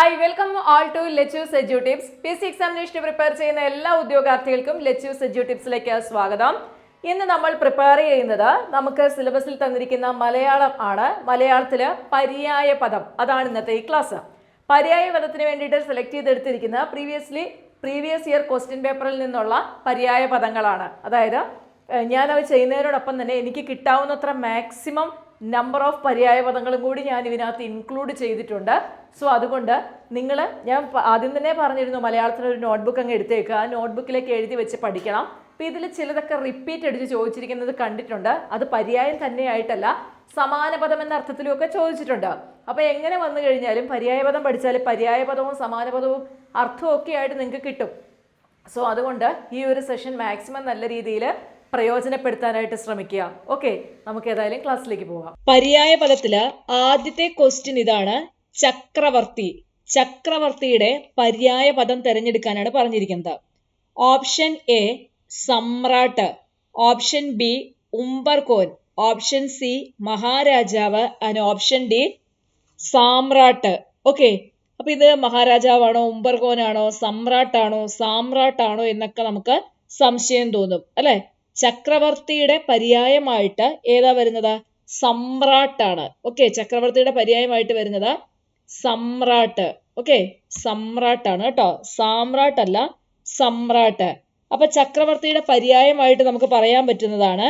Hi welcome all to Lechus Seju tips P C എക്സാമിനേഷന് prepare ചെയ്യുന്ന എല്ലാ ഉദ്യോഗാർത്ഥികൾക്കും ലെച്ചൂസ് സെജു ടിപ്സിലേക്ക് സ്വാഗതം. ഇന്ന് നമ്മൾ പ്രിപ്പയർ ചെയ്യുന്നത് നമുക്ക് സിലബസിൽ തന്നിരിക്കുന്ന മലയാളം ആണ്. മലയാളത്തിൽ പര്യായ പദം. അതാണ് ഇന്നത്തെ ഈ ക്ലാസ് പര്യായ പദത്തിന് വേണ്ടിയിട്ട് സെലക്ട് ചെയ്തെടുത്തിരിക്കുന്ന പ്രീവിയസ്ലി പ്രീവിയസ് ഇയർ ക്വസ്റ്റ്യൻ പേപ്പറിൽ നിന്നുള്ള പര്യായ പദങ്ങളാണ്. അതായത് ഞാനത് ചെയ്യുന്നതിനോടൊപ്പം തന്നെ എനിക്ക് കിട്ടാവുന്നത്ര മാക്സിമം നമ്പർ ഓഫ് പര്യായ പദങ്ങളും കൂടി ഞാൻ ഇതിനകത്ത് ഇൻക്ലൂഡ് ചെയ്തിട്ടുണ്ട്. സോ അതുകൊണ്ട് നിങ്ങൾ ഞാൻ ആദ്യം തന്നെ പറഞ്ഞിരുന്നു മലയാളത്തിൽ ഒരു നോട്ട്ബുക്ക് അങ്ങ് എടുത്തേക്കുക ആ നോട്ട്ബുക്കിലേക്ക് എഴുതി വെച്ച് പഠിക്കണം. അപ്പോൾ ഇതിൽ ചിലതൊക്കെ റിപ്പീറ്റ് അടിച്ച് ചോദിച്ചിരിക്കുന്നത് കണ്ടിട്ടുണ്ട്. അത് പര്യായം തന്നെയായിട്ടല്ല സമാന പദം എന്ന അർത്ഥത്തിലുമൊക്കെ ചോദിച്ചിട്ടുണ്ട്. അപ്പോൾ എങ്ങനെ വന്നു കഴിഞ്ഞാലും പര്യായ പദം പഠിച്ചാൽ പര്യായ പദവും സമാന പദവും അർത്ഥവും ഒക്കെ ആയിട്ട് നിങ്ങൾക്ക് കിട്ടും. സോ അതുകൊണ്ട് ഈ ഒരു സെഷൻ മാക്സിമം നല്ല രീതിയിൽ പ്രയോജനപ്പെടുത്താനായിട്ട് ശ്രമിക്കുക. ഓക്കെ നമുക്ക് ഏതായാലും ക്ലാസ്സിലേക്ക് പോകാം പര്യായ പദത്തിൽ ആദ്യത്തെ ക്വസ്റ്റ്യൻ ഇതാണ് ചക്രവർത്തി. ചക്രവർത്തിയുടെ പര്യായ പദം തിരഞ്ഞെടുക്കാനാണ് പറഞ്ഞിരിക്കുന്നത്. ഓപ്ഷൻ എ സമ്രാട്ട്. ഓപ്ഷൻ ബി ഉംബർകോൻ ഓപ്ഷൻ സി മഹാരാജാവ്. ആൻഡ് ഓപ്ഷൻ ഡി സാമ്രാട്ട്. ഓക്കെ അപ്പൊ ഇത് മഹാരാജാവാണോ ഉംബർകോനാണോ സമ്രാട്ടാണോ സാമ്രാട്ടാണോ എന്നൊക്കെ നമുക്ക് സംശയം തോന്നും അല്ലെ? ചക്രവർത്തിയുടെ പര്യായമായിട്ട് ഏതാ വരുന്നത്? സമ്രാട്ടാണ്. ഓക്കെ ചക്രവർത്തിയുടെ പര്യായമായിട്ട് വരുന്നത് സമ്രാട്ട്. ഓക്കെ സമ്രാട്ടാണ് കേട്ടോ. സാമ്രാട്ടല്ല സമ്രാട്ട്. അപ്പൊ ചക്രവർത്തിയുടെ പര്യായമായിട്ട് നമുക്ക് പറയാൻ പറ്റുന്നതാണ്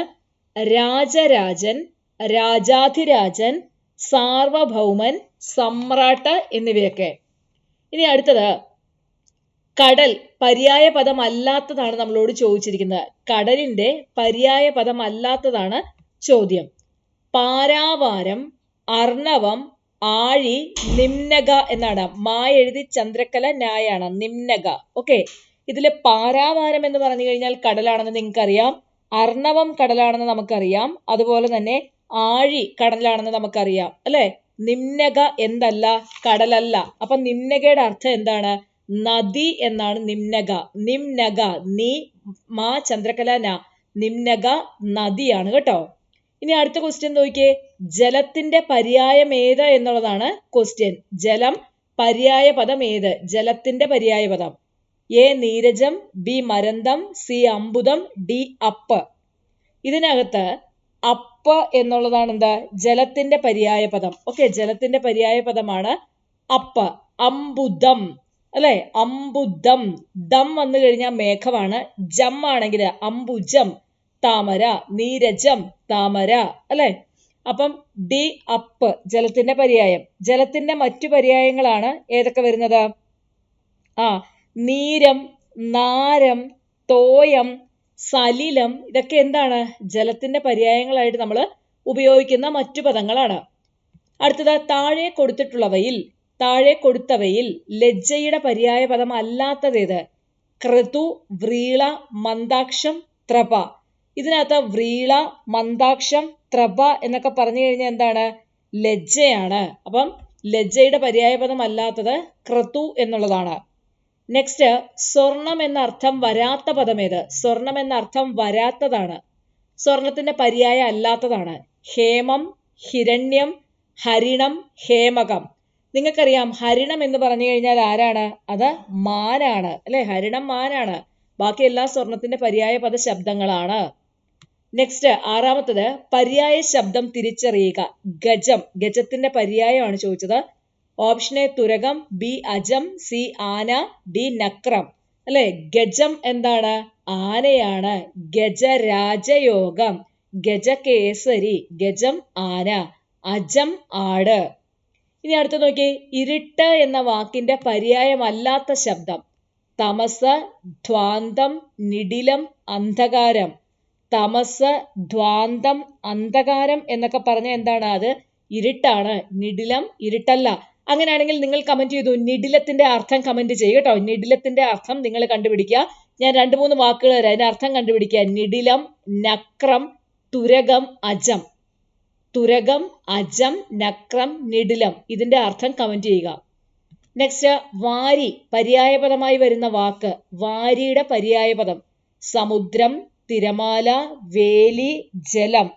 രാജരാജൻ രാജാധിരാജൻ സാർവഭൗമൻ സമ്രാട്ട് എന്നിവയൊക്കെ ഇനി അടുത്തത് കടൽ പര്യായ പദമല്ലാത്തതാണ് നമ്മളോട് ചോദിച്ചിരിക്കുന്നത്. കടലിന്റെ പര്യായ പദമല്ലാത്തതാണ് ചോദ്യം. പാരാവാരം അർണവം ആഴി നിമ്നക എന്നാണ്. മാ എഴുതി ചന്ദ്രക്കല ന്യായാണ്. നിമ്നക ഓക്കെ. ഇതിൽ പാരാവാരം എന്ന് പറഞ്ഞു കഴിഞ്ഞാൽ കടലാണെന്ന് നിങ്ങൾക്കറിയാം. അർണവം കടലാണെന്ന് നമുക്കറിയാം. അതുപോലെ തന്നെ ആഴി കടലാണെന്ന് നമുക്കറിയാം. അല്ലെ? നിമ്നക എന്തല്ല? കടലല്ല. അപ്പൊ നിമ്നകയുടെ അർത്ഥം എന്താണ്? നദി എന്നാണ് നിംനഗ. നിംനഗ നീ മാ ചന്ദ്രകല ന. നിമ്നക നദിയാണ് കേട്ടോ. ഇനി അടുത്ത ക്വസ്റ്റ്യൻ നോക്കിയേ. ജലത്തിന്റെ പര്യായം ഏത് എന്നുള്ളതാണ് ക്വസ്റ്റ്യൻ ജലം പര്യായ പദം ഏത്? ജലത്തിന്റെ പര്യായ പദം. എ നീരജം ബി മരന്തം സി അമ്പുതം ഡി അപ്പ്. ഇതിനകത്ത് അപ്പ് എന്നുള്ളതാണ് എന്താ ജലത്തിന്റെ പര്യായ പദം. ഓക്കെ ജലത്തിന്റെ പര്യായ പദമാണ് അപ്പ്. അമ്പുദം അല്ലെ? അമ്പുദം ദം വന്നു കഴിഞ്ഞാൽ മേഘമാണ്. ജം ആണെങ്കിൽ അമ്പുജം താമര നീരജം താമര അല്ലെ? അപ്പം ഡി അപ്പ് ജലത്തിന്റെ പര്യായം. ജലത്തിന്റെ മറ്റു പര്യായങ്ങളാണ് ഏതൊക്കെ വരുന്നത്? ആ നീരം നാരം തോയം സലിലം ഇതൊക്കെ എന്താണ്? ജലത്തിന്റെ പര്യായങ്ങളായിട്ട് നമ്മൾ ഉപയോഗിക്കുന്ന മറ്റു പദങ്ങളാണ്. അടുത്തത് താഴെ കൊടുത്തിട്ടുള്ളവയിൽ താഴെ കൊടുത്തവയിൽ ലജ്ജയുടെ പര്യായ പദം അല്ലാത്തതേത് ക്രതു വ്രീള മന്ദാക്ഷം ത്രപ. ഇതിനകത്ത് വ്രീള മന്ദാക്ഷം ത്രപ എന്നൊക്കെ പറഞ്ഞു കഴിഞ്ഞാൽ എന്താണ്? ലജ്ജയാണ്. അപ്പം ലജ്ജയുടെ പര്യായ പദം അല്ലാത്തത് ക്രതു എന്നുള്ളതാണ്. നെക്സ്റ്റ് സ്വർണം എന്ന അർത്ഥം വരാത്ത പദം ഏത് സ്വർണം എന്ന അർത്ഥം വരാത്തതാണ്. സ്വർണത്തിന്റെ പര്യായ അല്ലാത്തതാണ്. ഹേമം ഹിരണ്യം ഹരിണം ഹേമകം. നിങ്ങൾക്കറിയാം ഹരിണം എന്ന് പറഞ്ഞു കഴിഞ്ഞാൽ ആരാണ്? അത് മാനാണ് അല്ലെ? ഹരിണം മാനാണ്. ബാക്കി എല്ലാ സ്വർണത്തിന്റെ പര്യായ പദ ശബ്ദങ്ങളാണ്. നെക്സ്റ്റ് ആറാമത്തത് പര്യായ ശബ്ദം തിരിച്ചറിയുക. ഗജം ഗജത്തിന്റെ പര്യായമാണ് ചോദിച്ചത്. ഓപ്ഷൻ എ തുരകം ബി അജം സി ആന ഡി നക്രം. അല്ലെ? ഗജം എന്താണ്? ആനയാണ്. ഗജരാജയോഗം. ഗജകേസരി ഗജം ആന. അജം ആട്. ഇനി അടുത്ത നോക്കി ഇരുട്ട് എന്ന വാക്കിന്റെ പര്യായമല്ലാത്ത ശബ്ദം. തമസ് ധ്വാന്തം നിടിലം അന്ധകാരം. തമസ് ധ്വാന്തം അന്ധകാരം എന്നൊക്കെ പറഞ്ഞ എന്താണ് അത്? ഇരുട്ടാണ്. നിടിലം ഇരുട്ടല്ല. അങ്ങനെയാണെങ്കിൽ നിങ്ങൾ കമന്റ് ചെയ്തു നിടിലത്തിന്റെ അർത്ഥം കമന്റ് ചെയ്യുക കേട്ടോ. നിടിലത്തിന്റെ അർത്ഥം നിങ്ങൾ കണ്ടുപിടിക്കുക. ഞാൻ രണ്ട് മൂന്ന് വാക്കുകൾ തരാം. അതിന്റെ അർത്ഥം കണ്ടുപിടിക്കുക. നിടിലം നക്രം തുരകം അജം. തുരകം അജം നക്രം നിടിലം. ഇതിന്റെ അർത്ഥം കമന്റ് ചെയ്യുക. നെക്സ്റ്റ് വാരി പര്യായപദമായി വരുന്ന വാക്ക്. വാരിയുടെ പര്യായപദം. സമുദ്രം തിരമാല വേലി ജലം.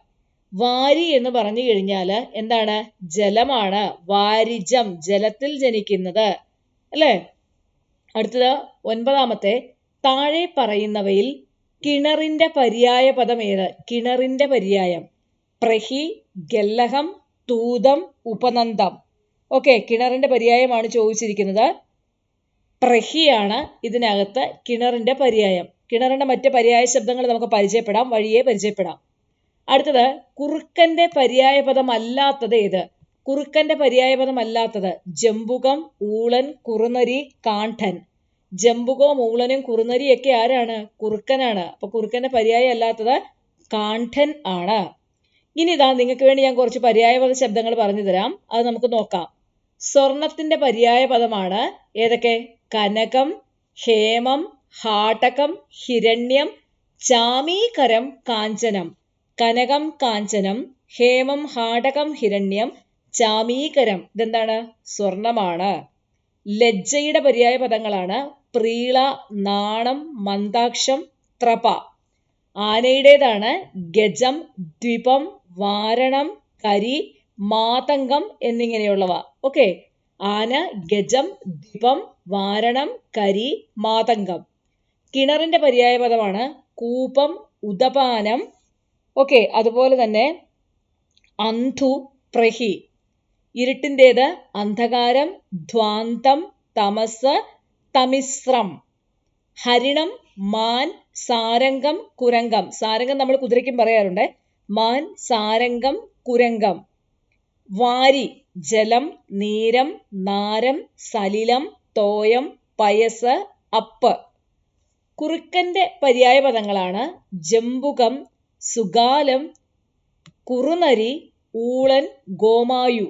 വാരി എന്ന് പറഞ്ഞു കഴിഞ്ഞാൽ എന്താണ്? ജലമാണ്. വാരിജം ജലത്തിൽ ജനിക്കുന്നത്. അല്ലേ? അടുത്തത് ഒൻപതാമത്തെ താഴെ പറയുന്നവയിൽ കിണറിന്റെ പര്യായ പദം ഏത്? കിണറിന്റെ പര്യായം. പ്രഹി ഗല്ലഹം തൂതം ഉപനന്ദം. ഓക്കെ കിണറിന്റെ പര്യായമാണ് ചോദിച്ചിരിക്കുന്നത്. പ്രഹിയാണ് ഇതിനകത്ത് കിണറിന്റെ പര്യായം. കിണറിന്റെ മറ്റ് പര്യായ ശബ്ദങ്ങൾ നമുക്ക് പരിചയപ്പെടാം വഴിയെ പരിചയപ്പെടാം. അടുത്തത് കുറുക്കന്റെ പര്യായ പദം അല്ലാത്തത് ഏത്? കുറുക്കന്റെ പര്യായ പദം അല്ലാത്തത് ജമ്പുകം ഊളൻ കുറുനരി കാണ്ഠൻ. ജമ്പുകവും ഊളനും കുറുനരിയൊക്കെ ആരാണ്? കുറുക്കനാണ്. അപ്പൊ കുറുക്കന്റെ പര്യായം അല്ലാത്തത് കാണ്ഠൻ ആണ്. ഇനി ഇതാ നിങ്ങൾക്ക് വേണ്ടി ഞാൻ കുറച്ച് പര്യായപദ ശബ്ദങ്ങൾ പറഞ്ഞു തരാം. അത് നമുക്ക് നോക്കാം. സ്വർണത്തിന്റെ പര്യായ പദമാണ് ഏതൊക്കെ? കനകം ഹേമം ഹാടകം ഹിരണ്യം ചാമീകരം കാഞ്ചനം. കനകം കാഞ്ചനം ഹേമം ഹാടകം ഹിരണ്യം ചാമീകരം. ഇതെന്താണ്? സ്വർണമാണ്. ലജ്ജയുടെ പര്യായ പദങ്ങളാണ് പ്രീള നാണം മന്ദാക്ഷം ത്രപ. ആനയുടേതാണ് ഗജം ദ്വിപം വാരണം കരി മാതങ്കം എന്നിങ്ങനെയുള്ളവ. ഓക്കെ ആന ഗജം ദീപം വാരണം കരി മാതങ്കം കിണറിന്റെ പര്യായ പദമാണ് കൂപം ഉദപാനം. ഓക്കെ അതുപോലെ തന്നെ അന്ധു പ്രഹി. ഇരുട്ടിന്റേത് അന്ധകാരം ധ്വാന്തം തമസ് തമിശ്രം. ഹരിണം മാൻ സാരംഗം കുരങ്കം സാരംഗം നമ്മൾ കുതിരയ്ക്കും പറയാറുണ്ട്. മാൻ സാരംഗം കുരങ്കം വാരി ജലം നീരം നാരം സലിലം തോയം പയസ് അപ്പ്. കുറുക്കന്റെ പര്യായ പദങ്ങളാണ് ജമ്പുകം സുഗാലം കുറുനരി ഊളൻ ഗോമായു.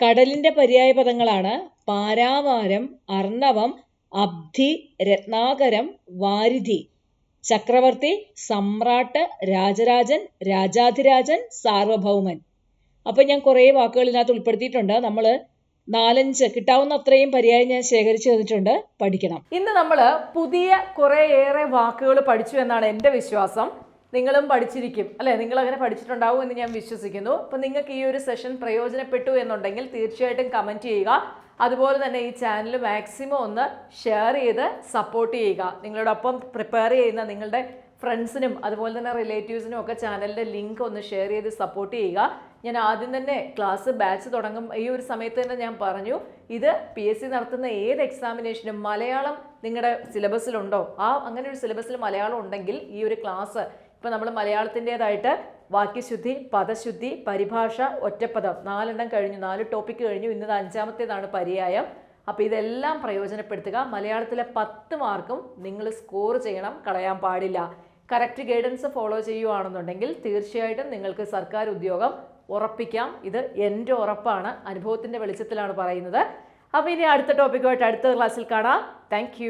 കടലിന്റെ പര്യായ പദങ്ങളാണ് പാരാവാരം അർണവം അബ്ധി രത്നാകരം വാരിധി. ചക്രവർത്തി സമ്രാട്ട് രാജരാജൻ രാജാധിരാജൻ സാർവഭൗമൻ. അപ്പൊ ഞാൻ കുറേ വാക്കുകൾ ഇതിനകത്ത് ഉൾപ്പെടുത്തിയിട്ടുണ്ട്. നമ്മൾ നാലഞ്ച് കിട്ടാവുന്ന അത്രയും പര്യായം ഞാൻ ശേഖരിച്ചു തന്നിട്ടുണ്ട്. പഠിക്കണം. ഇന്ന് നമ്മൾ പുതിയ കുറേയേറെ വാക്കുകൾ പഠിച്ചു എന്നാണ് എന്റെ വിശ്വാസം. നിങ്ങളും പഠിച്ചിരിക്കും അല്ലെ? നിങ്ങൾ അങ്ങനെ പഠിച്ചിട്ടുണ്ടാവും എന്ന് ഞാൻ വിശ്വസിക്കുന്നു. അപ്പം നിങ്ങൾക്ക് ഈ ഒരു സെഷൻ പ്രയോജനപ്പെട്ടു എന്നുണ്ടെങ്കിൽ തീർച്ചയായിട്ടും കമന്റ് ചെയ്യുക. അതുപോലെ തന്നെ ഈ ചാനൽ മാക്സിമം ഒന്ന് ഷെയർ ചെയ്ത് സപ്പോർട്ട് ചെയ്യുക. നിങ്ങളോടൊപ്പം പ്രിപ്പയർ ചെയ്യുന്ന നിങ്ങളുടെ ഫ്രണ്ട്സിനും അതുപോലെ തന്നെ റിലേറ്റീവ്സിനും ഒക്കെ ചാനലിന്റെ ലിങ്ക് ഒന്ന് ഷെയർ ചെയ്ത് സപ്പോർട്ട് ചെയ്യുക. ഞാൻ ആദ്യം തന്നെ ക്ലാസ് ബാച്ച് തുടങ്ങും. ഈ ഒരു സമയത്ത് തന്നെ ഞാൻ പറഞ്ഞു ഇത് പി എസ് സി നടത്തുന്ന ഏത് എക്സാമിനേഷനും മലയാളം നിങ്ങളുടെ സിലബസിലുണ്ടോ ആ അങ്ങനെ ഒരു സിലബസിൽ മലയാളം ഉണ്ടെങ്കിൽ ഈ ഒരു ക്ലാസ് ഇപ്പം നമ്മൾ മലയാളത്തിന്റെതായിട്ട് വാക്യശുദ്ധി പദശുദ്ധി പരിഭാഷ ഒറ്റപ്പദം നാലെണ്ണം കഴിഞ്ഞു നാല് ടോപ്പിക്ക് കഴിഞ്ഞു ഇന്നത് അഞ്ചാമത്തേതാണ് പര്യായം. അപ്പോൾ ഇതെല്ലാം പ്രയോജനപ്പെടുത്തുക. മലയാളത്തിലെ പത്ത് മാർക്കും നിങ്ങൾ സ്കോർ ചെയ്യണം കളയാൻ പാടില്ല. കറക്റ്റ് ഗൈഡൻസ് ഫോളോ ചെയ്യുകയാണെന്നുണ്ടെങ്കിൽ തീർച്ചയായിട്ടും നിങ്ങൾക്ക് സർക്കാർ ഉദ്യോഗം ഉറപ്പിക്കാം. ഇത് എന്റെ ഉറപ്പാണ്. അനുഭവത്തിന്റെ വെളിച്ചത്തിലാണ് പറയുന്നത്. അപ്പോൾ ഇനി അടുത്ത ടോപ്പിക്കുമായിട്ട് അടുത്ത ക്ലാസ്സിൽ കാണാം. താങ്ക്